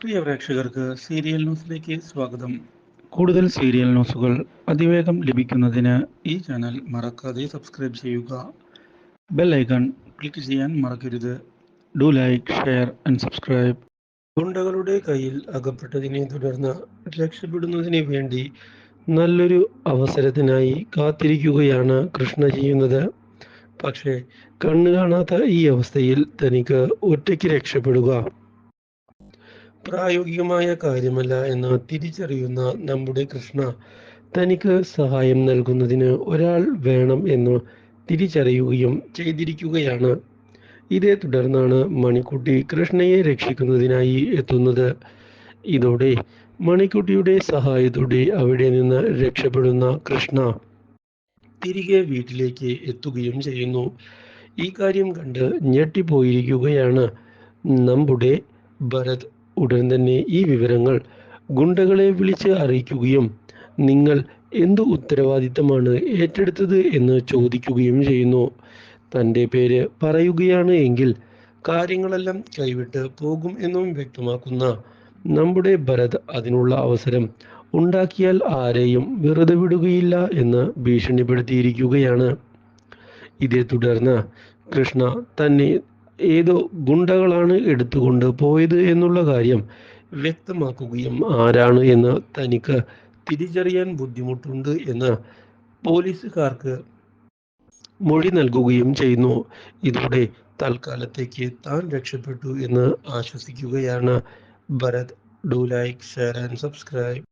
പ്രിയ പ്രേക്ഷകർക്ക് സീരിയൽ ന്യൂസിലേക്ക് സ്വാഗതം. കൂടുതൽ സീരിയൽ ന്യൂസുകൾ അതിവേഗം ലഭിക്കുന്നതിന് ഈ ചാനൽ മറക്കാതെ സബ്സ്ക്രൈബ് ചെയ്യുക. ബെൽ ഐക്കൺ ക്ലിക്ക് ചെയ്യാൻ മറക്കരുത്. Do like share and subscribe. ഗുണ്ടകളുടെ കയ്യിൽ അകപ്പെട്ടതിനെ തുടർന്ന് രക്ഷപ്പെടുന്നതിന് വേണ്ടി നല്ലൊരു അവസരത്തിനായി കാത്തിരിക്കുകയാണ് കൃഷ്ണ ചെയ്യുന്നത്. പക്ഷേ കണ്ണു കാണാത്ത ഈ അവസ്ഥയിൽ തനിക്ക് ഒറ്റയ്ക്ക് രക്ഷപ്പെടുക. പ്രായോഗികമായ കാര്യമല്ല എന്ന് തിരിച്ചറിയുന്ന നമ്മുടെ കൃഷ്ണ തനിക്ക് സഹായം നൽകുന്നതിന് ഒരാൾ വേണം എന്ന് തിരിച്ചറിയുകയും ചെയ്തിരിക്കുകയാണ്. ഇതേ തുടർന്നാണ് മണിക്കുട്ടി കൃഷ്ണയെ രക്ഷിക്കുന്നതിനായി എത്തുന്നത്. ഇതോടെ മണിക്കുട്ടിയുടെ സഹായത്തോടെ അവിടെ നിന്ന് രക്ഷപ്പെടുന്ന കൃഷ്ണ തിരികെ വീട്ടിലേക്ക് എത്തുകയും ചെയ്യുന്നു. ഈ കാര്യം കണ്ട് ഞെട്ടിപ്പോയിരിക്കുകയാണ് നമ്മുടെ ഭരത്. ഉടൻ തന്നെ ഈ വിവരങ്ങൾ ഗുണ്ടകളെ വിളിച്ച് അറിയിക്കുകയും നിങ്ങൾ എന്തു ഉത്തരവാദിത്തമാണ് ഏറ്റെടുത്തത് എന്ന് ചോദിക്കുകയും ചെയ്യുന്നു. തന്റെ പേര് പറയുകയാണ് എങ്കിൽ കാര്യങ്ങളെല്ലാം കൈവിട്ട് പോകും എന്നും വ്യക്തമാക്കുന്ന നമ്മുടെ ഭരത് അതിനുള്ള അവസരം ഉണ്ടാക്കിയാൽ ആരെയും വെറുതെ വിടുകയില്ല എന്ന് ഭീഷണിപ്പെടുത്തിയിരിക്കുകയാണ്. ഇതേ തുടർന്ന് കൃഷ്ണ തന്നെ ഏതോ ഗുണ്ടകളാണ് എടുത്തുകൊണ്ട് പോയത് എന്നുള്ള കാര്യം വ്യക്തമാക്കുകയും ആരാണ് എന്ന് തനിക്ക് തിരിച്ചറിയാൻ ബുദ്ധിമുട്ടുണ്ട് എന്ന് പോലീസുകാർക്ക് മൊഴി നൽകുകയും ചെയ്യുന്നു. ഇതോടെ തൽക്കാലത്തേക്ക് താൻ രക്ഷപ്പെട്ടു എന്ന് ആശ്വസിക്കുകയാണ്. Bharath do like share and subscribe.